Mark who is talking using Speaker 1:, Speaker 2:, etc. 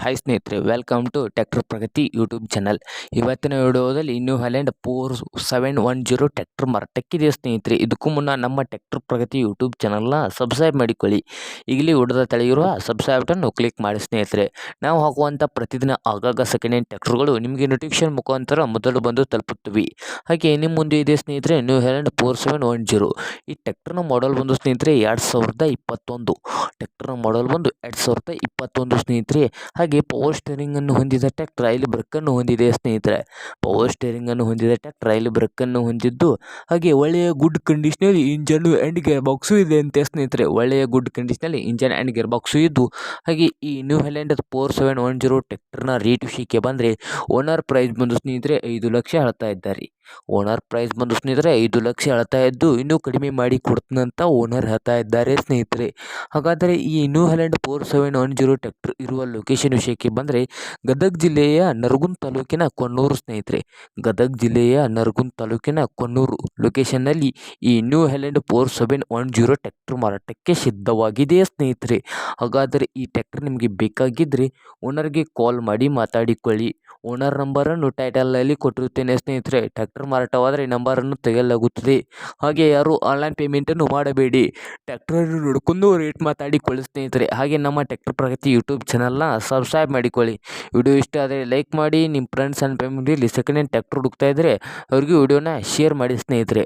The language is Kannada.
Speaker 1: ಹಾಯ್ ಸ್ನೇಹಿತರೆ welcome to tractor Pragati YouTube channel ಇವತ್ತಿನ ವಿಡಿಯೋದಲ್ಲಿ New Holland four seven one zero tractor ಮಾರಾಟಕ್ಕಿದೆ ಸ್ನೇಹಿತರೆ? ಇದಕ್ಕೂ ಮುನ್ನ ನಮ್ಮ ಟ್ಯಾಕ್ಟರ್ ಪ್ರಗತಿ ಯೂಟ್ಯೂಬ್ ಚಾನಲ್ನ ಸಬ್ಸ್ಕ್ರೈಬ್ ಮಾಡಿಕೊಳ್ಳಿ. ಈಗಲಿ ಹೊಡೆದ ತಳಿಯಿರುವ ಸಬ್ಸ್ಕ್ರೈಬ್ ಬಟನ್ನು ಕ್ಲಿಕ್ ಮಾಡಿ ಸ್ನೇಹಿತರೆ. ನಾವು ಹಾಕುವಂಥ ಪ್ರತಿದಿನ ಆಗಾಗ ಸೆಕೆಂಡ್ ಹ್ಯಾಂಡ್ ಟ್ಯಾಕ್ಟರ್ಗಳು ನಿಮಗೆ ನೋಟಿಫಿಕೇಶನ್ ಮುಖಾಂತರ ಮೊದಲು ಬಂದು ತಲುಪುತ್ತೀವಿ. ಹಾಗೆ ನಿಮ್ಮ ಮುಂದೆ ಇದೆ ಸ್ನೇಹಿತರೆ New Holland four seven one zero ಈ ಟ್ಯಾಕ್ಟರ್ನ ಮಾಡಲ್ ಬಂದು ಸ್ನೇಹಿತರೆ, ಎರಡು ಸಾವಿರದ ಇಪ್ಪತ್ತೊಂದು. ಟ್ಯಾಕ್ಟರ್ನ ಮಾಡಲ್ ಬಂದು ಎರಡು ಸಾವಿರದ ಇಪ್ಪತ್ತೊಂದು ಸ್ನೇಹಿತರೆ. ಹಾಗೆ ಪವರ್ ಸ್ಟೇರಿಂಗನ್ನು ಹೊಂದಿದ ಟ್ಯಾಕ್ಟರ್ ಇಲ್ಲಿ ಬ್ರೇಕನ್ನು ಹೊಂದಿದೆ ಸ್ನೇಹಿತರೆ. ಪವರ್ ಸ್ಟೇರಿಂಗನ್ನು ಹೊಂದಿದ ಟ್ಯಾಕ್ಟರ್ ಇಲ್ಲಿ ಬ್ರೇಕನ್ನು ಹೊಂದಿದ್ದು, ಹಾಗೆ ಒಳ್ಳೆಯ ಗುಡ್ ಕಂಡೀಷನಲ್ಲಿ ಇಂಜನ್ನು ಆ್ಯಂಡ್ ಗೇರ್ ಬಾಕ್ಸು ಇದೆ ಅಂತ ಸ್ನೇಹಿತರೆ. ಒಳ್ಳೆಯ ಗುಡ್ ಕಂಡೀಷನಲ್ಲಿ ಇಂಜನ್ ಆ್ಯಂಡ್ ಗೇರ್ ಬಾಕ್ಸು ಇದ್ದು, ಹಾಗೆ ಈ New Holland four seven one zero ಟ್ಯಾಕ್ಟರ್ನ rate ವಿಷಯಕ್ಕೆ ಬಂದರೆ ಓನರ್ ಪ್ರೈಸ್ ಬಂದು ಸ್ನೇಹಿತರೆ ಐದು ಲಕ್ಷ ಹೇಳ್ತಾ ಇದ್ದಾರೆ. ಓನರ್ ಪ್ರೈಸ್ ಬಂದು ಸ್ನೇಹಿತರೆ ಐದು ಲಕ್ಷ ಹೇಳ್ತಾ ಇದ್ದು ಇನ್ನೂ ಕಡಿಮೆ ಮಾಡಿ ಕೊಡ್ತೀನಂತ ಓನರ್ ಹೇಳ್ತಾ ಇದ್ದಾರೆ ಸ್ನೇಹಿತರೆ. ಹಾಗಾದರೆ ಈ New Holland four seven one zero tractor ಇರುವ ಲೊಕೇಶನ್ ವಿಷಯಕ್ಕೆ ಬಂದರೆ ಗದಗ ಜಿಲ್ಲೆಯ ನರಗುಂದ ತಾಲೂಕಿನ ಕೊನ್ನೂರು ಸ್ನೇಹಿತರೆ. ಗದಗ ಜಿಲ್ಲೆಯ ನರಗುಂದ ತಾಲೂಕಿನ ಕೊನ್ನೂರು ಲೊಕೇಶನ್ನಲ್ಲಿ ಈ New Holland four seven one zero tractor ಮಾರಾಟಕ್ಕೆ ಸಿದ್ಧವಾಗಿದೆ ಸ್ನೇಹಿತರೆ. ಹಾಗಾದರೆ ಈ ಟ್ಯಾಕ್ಟರ್ ನಿಮಗೆ ಬೇಕಾಗಿದ್ದರೆ ಓನರ್ಗೆ ಕಾಲ್ ಮಾಡಿ ಮಾತಾಡಿಕೊಳ್ಳಿ. ಓನರ್ ನಂಬರನ್ನು ಟೈಟಲ್ನಲ್ಲಿ ಕೊಟ್ಟಿರುತ್ತೇನೆ ಸ್ನೇಹಿತರೆ. ಟ್ಯಾಕ್ಟರ್ ಮಾರಾಟವಾದರೆ ನಂಬರನ್ನು ತೆಗೆಯಲಾಗುತ್ತದೆ. ಹಾಗೆ ಯಾರು ಆನ್ಲೈನ್ ಪೇಮೆಂಟನ್ನು ಮಾಡಬೇಡಿ. ಟ್ಯಾಕ್ಟರನ್ನು ನೋಡಿಕೊಂಡು ರೇಟ್ ಮಾತಾಡಿಕೊಳ್ಳಿ ಸ್ನೇಹಿತರೆ. ಹಾಗೆ ನಮ್ಮ ಟ್ಯಾಕ್ಟರ್ ಪ್ರಗತಿ ಯೂಟ್ಯೂಬ್ ಚಾನಲ್ನ ಸಬ್ಸ್ಕ್ರೈಬ್ ಮಾಡಿಕೊಳ್ಳಿ. ವಿಡಿಯೋ ಇಷ್ಟ ಆದರೆ ಲೈಕ್ ಮಾಡಿ ನಿಮ್ಮ ಫ್ರೆಂಡ್ಸ್ ಆ್ಯಂಡ್ ಫ್ಯಾಮಿಲಿಯಲ್ಲಿ ಸೆಕೆಂಡ್ ಹ್ಯಾಂಡ್ ಟ್ಯಾಕ್ಟರ್ ಹುಡುಕ್ತಾ ಇದ್ದರೆ ಅವ್ರಿಗೂ ವಿಡಿಯೋನ ಶೇರ್ ಮಾಡಿ ಸ್ನೇಹಿತರೆ.